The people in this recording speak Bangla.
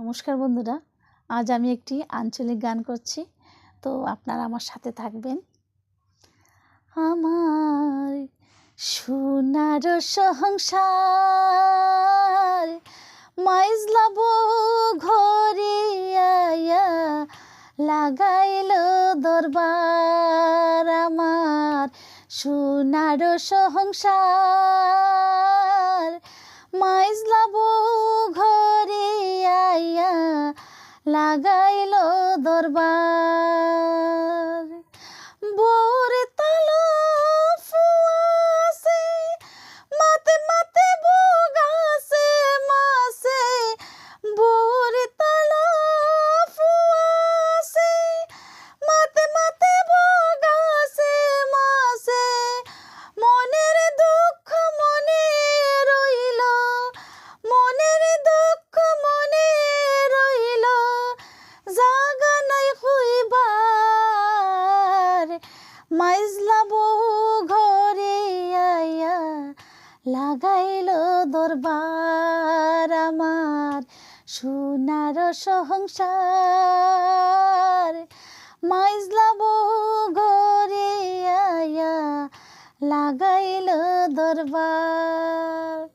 নমস্কার বন্ধুরা, আজ আমি একটি আঞ্চলিক গান করছি, তো আপনারা আমার সাথে থাকবেন। আমার সোনার সংসার মাইজলাব ঘরে আয়া লাগাইল দরবার। আমার সোনার সংসার মাইজলাব লাগাইল দরবার। মাইজলা বহু ঘরে আয়া লাগাইল দরবার আমার। সোনার সংসার। মাইজলা বহু ঘরে আয়া লাগাইল দরবার।